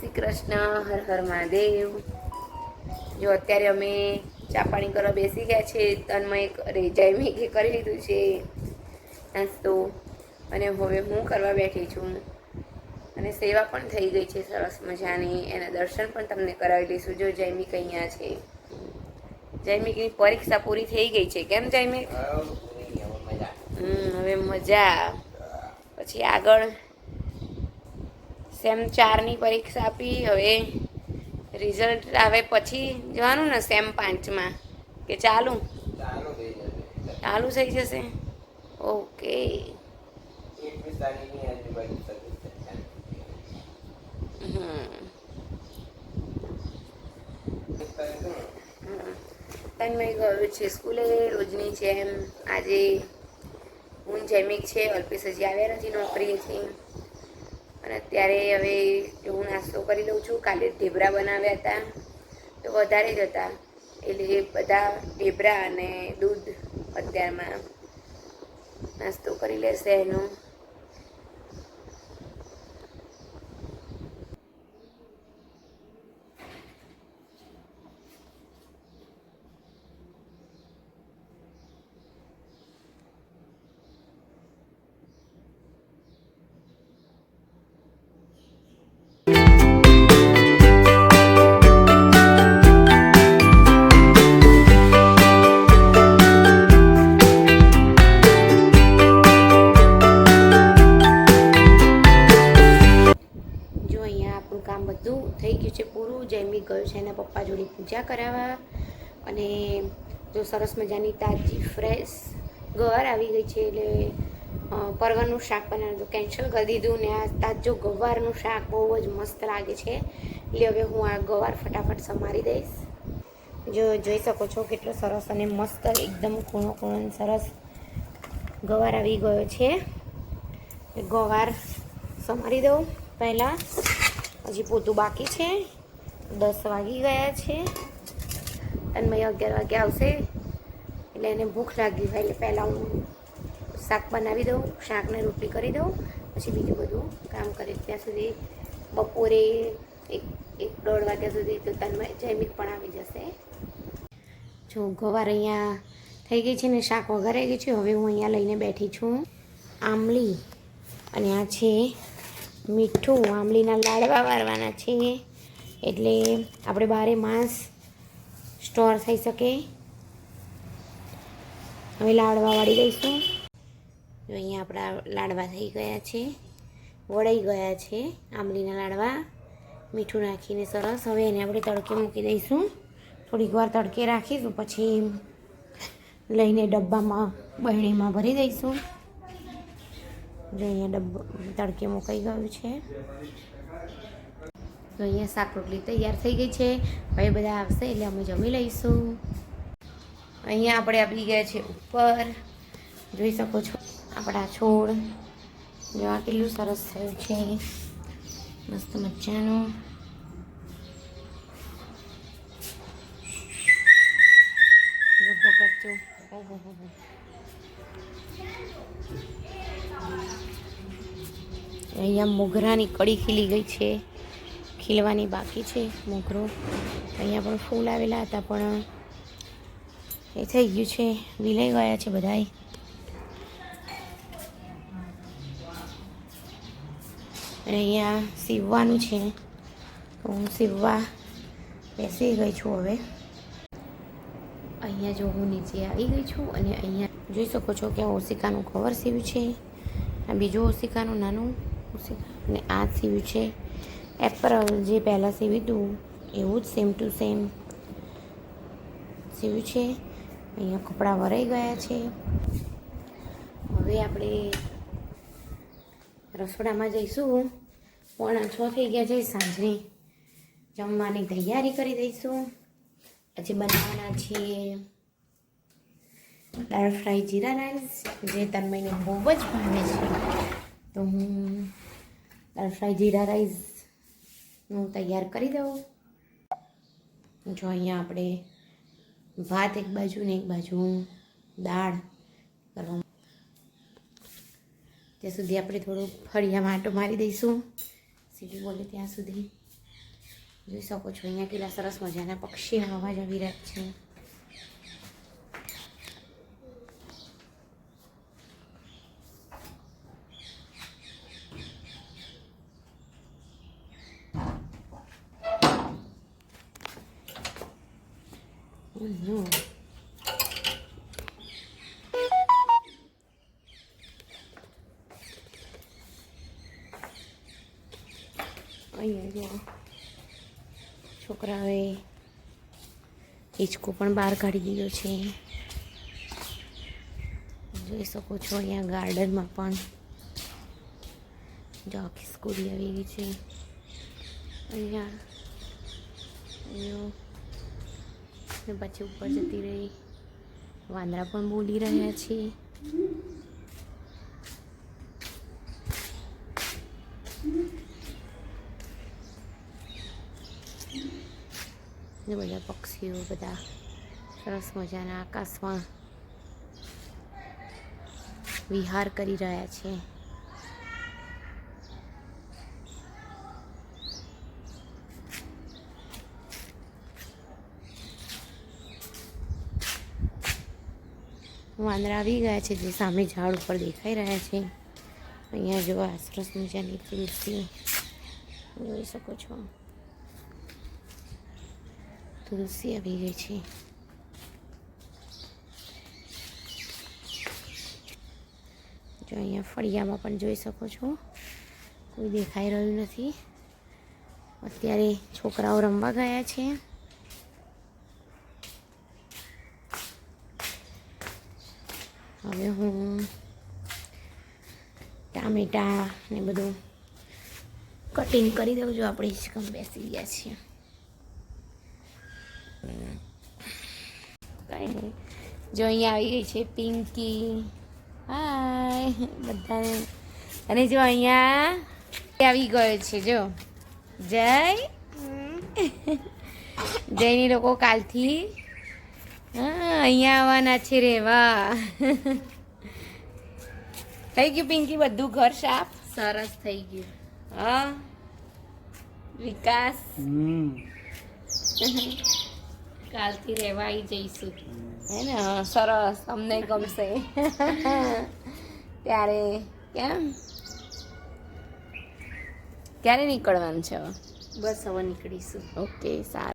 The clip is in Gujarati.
શ્રી કૃષ્ણ હર હર મહાદેવ. જો અત્યારે અમે ચા પાણી કરવા બેસી ગયા છે તન્મય અરે જયમી કે કરી લીધું છે નાસ્તો. અને હવે હું કરવા બેઠી છું. અને સેવા પણ થઈ ગઈ છે સરસ મજાની. એના દર્શન પણ તમને કરાવી લઈશું જો જયમિક અહીંયા છે. જયમિકની પરીક્ષા પૂરી થઈ ગઈ છે કેમ જયમિક હમ, હવે મજા. પછી આગળ સેમ ચારની પરીક્ષા આપી હવે રિઝલ્ટ આવે પછી જવાનું ને સેમ પાંચમાં કે ચાલુ? ચાલુ થઈ જશે. ઓકે તન્મય ગયું છે સ્કૂલે રોજની છે એમ આજે હું જેમિક છે અલ્પેશ હજી આવ્યા નથી નોકરીએથી. અને અત્યારે હવે હું નાસ્તો કરી લઉં છું, કાલે ઢેબરા બનાવ્યા હતા. તો વધારે જ હતા. એટલે બધા ઢેબરા અને દૂધ અત્યારમાં નાસ્તો કરી લેશે એનો. ગયું છે એના પપ્પા જોડે પૂજા કરાવવા. અને જો સરસ મજાની તાજી, ફ્રેશ ગવાર આવી ગઈ છે એટલે પરવરનું શાક બનાવ્યું તો કેન્સલ કરી દીધું ને આ તાજો ગવારનું શાક બહુ જ મસ્ત લાગે છે. એટલે હવે હું આ ગવાર ફટાફટ સમારી દઈશ. જો જોઈ શકો છો કેટલો સરસ અને મસ્ત એકદમ કૂણો કૂણો સરસ ગવાર આવી ગયો છે. ગવાર સમારી દઉં પહેલાં. હજી પોતું બાકી છે. દસ વાગી ગયા છે. તન્મય અગિયાર વાગે આવશે. એટલે એને ભૂખ લાગી હોય એટલે પહેલાં હું શાક બનાવી દઉં, શાકને રોટલી કરી દઉં, પછી બીજું બધું કામ કરે. ત્યાં સુધી બપોરે એક એક દોઢ વાગ્યા સુધી તો તન્મય જૈમિક પણ આવી જશે. જો ગવાર અહીંયા થઈ ગઈ છે ને, શાક વઘારાઈ ગઈ છે, હવે હું અહીંયા લઈને બેઠી છું. આમલી અને આ છે મીઠું. આમલીના લાડવા વારવાના છે. એટલે આપણે બારે માસ સ્ટોર થઈ શકે. હવે લાડવા વાળી દઈશું. અહીંયા આપણા લાડવા થઈ ગયા છે. વળાઈ ગયા છે આંબલીના લાડવા. મીઠું નાખીને સરસ. હવે એને આપણે તડકે મૂકી દઈશું. થોડીક વાર તડકે રાખીશું, પછી લઈને ડબ્બામાં, બહેણીમાં ભરી દઈશું. જો અહીંયા ડબ્બો તડકે મુકાઈ ગયું છે. તો અહીંયા શાક રોટલી તૈયાર થઈ ગઈ છે. હવે બધા આવશે એટલે અમે જમી લઈશું. અહીંયા આપણે આપી ગયા છે ઉપર. જોઈ શકો છો આપણા છોડ. જોવા કેટલું સરસ થયું છે. મસ્ત મજાનું. અહીંયા મોગરાની કડી ખીલી ગઈ છે. ખીલવાની બાકી છે. મોગરો. અહીંયા પણ ફૂલ આવેલા હતા, પણ એ થઈ ગયું છે. વિલાઈ ગયા છે અને અહીંયા સીવવાનું છે. તો હું સીવવા બેસી ગઈ છું હવે. અહીંયા જો હું નીચે આવી ગઈ છું અને અહીંયા જોઈ શકો છો કે આ ઓશિકાનું કવર સીવ્યું છે. આ બીજું ઓશિકાનું નાનું ઓસિકા અને આ સીવ્યું છે. એપરલ જે પહેલાં સીવ્યું હતું, એવું જ સેમ ટુ સેમ સીવ્યું છે. અહીંયા કપડાં વરાઈ ગયા છે. હવે આપણે રસોડામાં જઈશું. પોણા છ થઈ ગયા છે, સાંજની. જમવાની તૈયારી કરી દઈશું. આજે બનાવવાના છીએ દાળ ફ્રાય જીરા રાઈસ, જે તન્મયને બહુ જ ભાવે છે. તો હું દાળ ફ્રાય જીરા રાઈસનું તૈયાર કરી દઉં. જો અહીંયા આપણે ભાત એક બાજુ ને એક બાજુ દાળ કરવા ત્યાં સુધી આપણે થોડું ફળિયા માટો મારી દઈશું. સીટી બોલે ત્યાં સુધી. જોઈ શકો છો, અહીંયા કેટલા સરસ મજાના પક્ષી અવાજ આવી રહ્યા છે. No. અહીંયા જો છોકરાઓએ હિંચકો પણ બહાર કાઢી દીધો છે. જોઈ શકો છો અહીંયા ગાર્ડનમાં પણ. જો આખી સ્કૂલ આવી ગઈ છે. અહીંયા જો ને પછી ઉપર જતી રહી. વાંદરા પણ બોલી રહ્યા છે. ને બધા પક્ષીઓ બધા સરસ મજાના આકાશમાં વિહાર કરી રહ્યા છે. વાંદરા આવી ગયા છે, જે સામે ઝાડ ઉપર દેખાઈ રહ્યા છે. અહીંયા જો આ સરસ મજાની તુલસી જોઈ શકો છો. તુલસી આવી ગઈ છે. જો અહીંયા ફળિયામાં પણ જોઈ શકો છો. કોઈ દેખાઈ રહ્યું નથી. અત્યારે છોકરાઓ રમવા ગયા છે. હવે હું ટામેટા ને બધું કટિંગ કરી દઉં છું. આપણે હિંચકમ બેસી ગયા છીએ. કઈ નહીં જો અહીંયા આવી ગઈ છે પિંકી. હાય બધાને. અને જો અહીંયા આવી ગયો છે જો. જય. જયની લોકો કાલથી હા અહીંયા આવવાના છે રેવા થઈ ગયું પિંકી બધું ઘર સાફ? સરસ થઈ ગયું. હા. વિકાસ? કાલથી રહેવા આવી જઈશું. હે ને સરસ અમને ગમશે. ત્યારે કેમ? ક્યારે નીકળવાનું છે બસ હવે નીકળીશું. ઓકે સારું.